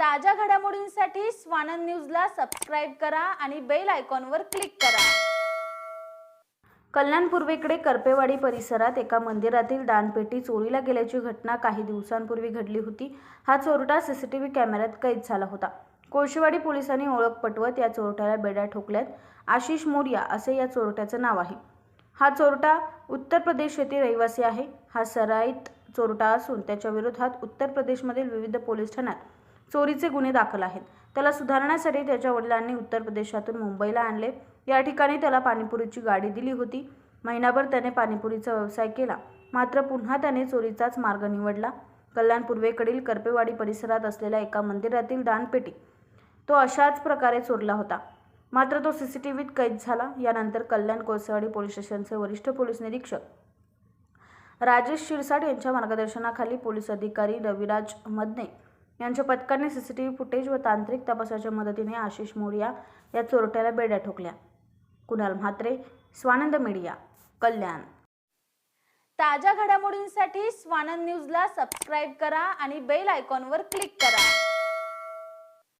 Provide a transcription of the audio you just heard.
ताज्या घडामोडींसाठी स्वानंद न्यूजला सबस्क्राईब करा आणि बेल आयकॉनवर क्लिक करा. कल्याण पूर्वेकडे करपेवाडी परिसरात एका मंदिरातील दानपेटी चोरीला गेल्याची घटना काही दिवसांपूर्वी घडली होती. हा चोरटा सीसीटीव्ही कॅमेऱ्यात कैद झाला होता. कोळशेवाडी पोलिसांनी ओळख पटवत या चोरट्याला बेड्या ठोकल्यात. आशिष मोर्या असे या चोरट्याचं नाव आहे. हा चोरटा उत्तर प्रदेश येथील रहिवासी आहे. हा सराईत चोरटा असून त्याच्या विरोधात उत्तर प्रदेशमधील विविध पोलीस ठाण्यात चोरीचे गुन्हे दाखल आहेत. त्याला सुधारण्यासाठी त्याच्या वडिलांनी उत्तर प्रदेशातून मुंबईला आणले. या ठिकाणी त्याला पाणीपुरीची गाडी दिली होती. महिनाभर त्याने पाणीपुरीचा व्यवसाय केला. मात्र पुन्हा त्याने चोरीचाच मार्ग निवडला. कल्याण पूर्वेकडील करपेवाडी परिसरात असलेल्या एका मंदिरातील दानपेटी तो अशाच प्रकारे चोरला होता. मात्र तो सी सी टी व्हीत कैद झाला. यानंतर कल्याण कोळसेवाडी पोलीस स्टेशनचे वरिष्ठ पोलीस निरीक्षक राजेश शिरसाट यांच्या मार्गदर्शनाखाली पोलीस अधिकारी रविराज मदने यांच्या पथकाने सीसीटीव्ही फुटेज व तांत्रिक तपासाच्या मदतीने आशिष मोरिया या चोरट्याला बेड्या ठोकल्या. कुणाल म्हात्रे स्वानंद मीडिया कल्याण. ताज्या घडामोडींसाठी स्वानंद न्यूजला सबस्क्राईब करा आणि बेल आयकॉनवर क्लिक करा.